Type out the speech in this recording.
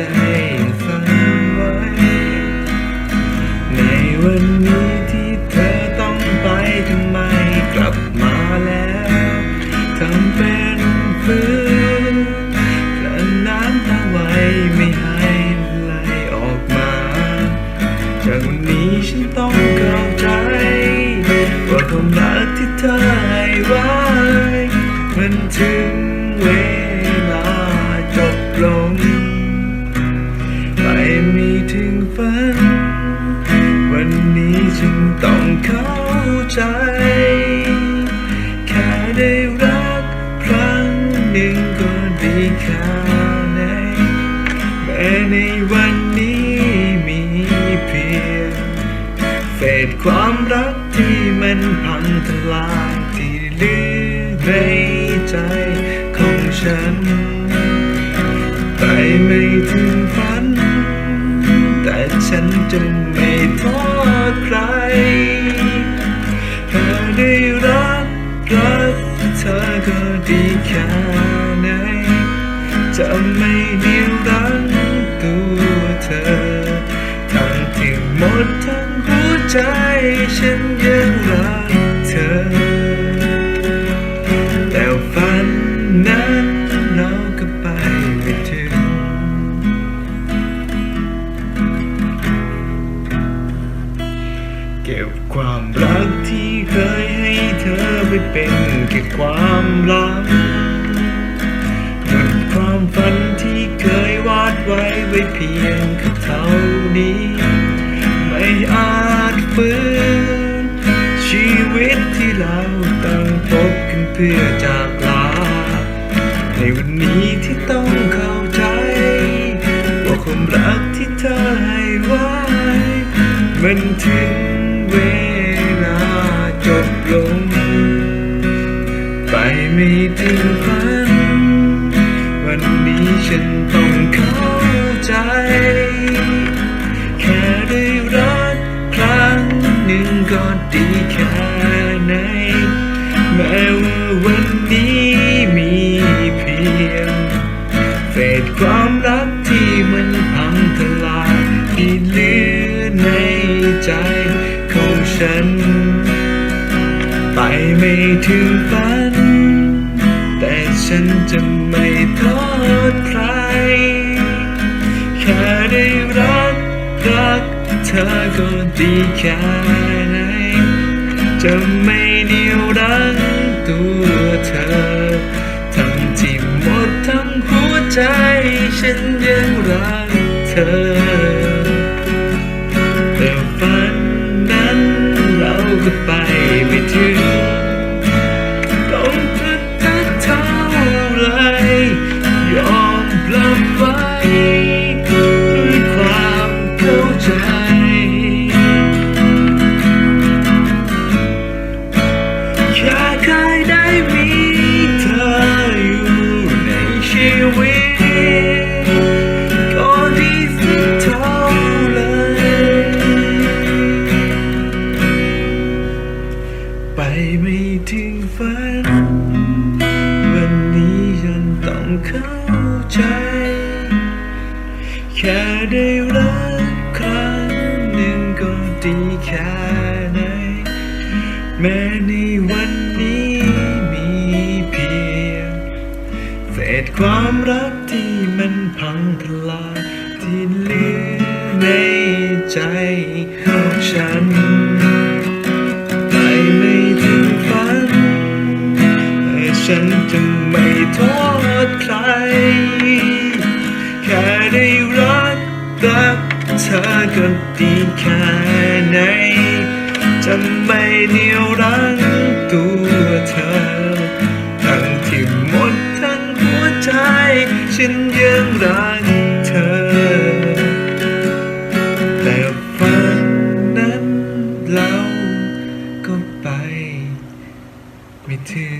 ใจยังฝันไว้ ในวันนี้ที่เธอต้องไปทำไมกลับมาแล้วทำเป็นฟื้นกลั้นน้ำตาไว้ไม่ให้ไหลออกมา จากวันนี้ฉันต้องเข้าใจว่า ความรักที่มันพังทลายที่ลือในใจของฉัน ไปไม่ถึงฝัน แต่ฉันจะไม่โทษใครแค่ได้รักรักเธอก็ดีแค่ไหน จะไม่เดียวรั้งตัวเธอ ทั้งที่หมดทั้งหัวใจ ก็บความรักที่เคยให้เธอไปเป็นแค่ความรักหยุดความฝันที่เคยวาดไว้ไว้เพียงแค่เท่านี้ ไม่อาจฟื้นชีวิตที่เราต้องพบกันเพื่อจากลา ในวันนี้ที่ต้องเข้าใจ ว่าความรักที่เธอให้ไว้มันถึง ไม่ถึงฝัน วันนี้ฉันต้องเข้าใจ แค่ได้รักครั้งหนึ่งก็ดีแค่ไหน แม้ว่าวันนี้มีเพียงเศษความรักที่มันพังทลายที่เหลือในใจของฉัน ไปไม่ถึงฝัน ฉันจะไม่โทษใคร แค่ได้รักรักเธอก็ดีแค่ไหน จะไม่เหนียวรังตัวเธอ ทั้งที่หมดทั้งหัวใจ ฉันยังรักเธอ ไปไม่ถึงฝัน วันนี้ฉันต้องเข้าใจ แค่ได้รักครั้งหนึ่งก็ดีแค่ไหน แม้ในวันนี้มีเพียงเศษความรักที่มันพังทลายที่เหลือในใจของฉัน ได้รักรักเธอก็ดีแค่ไหนจะไม่เหนียวรั้งตัวเธอ ทั้งที่หมดทั้งหัวใจ ฉันยังรักเธอ แต่ฝันนั้นเราก็ไปไม่ถึง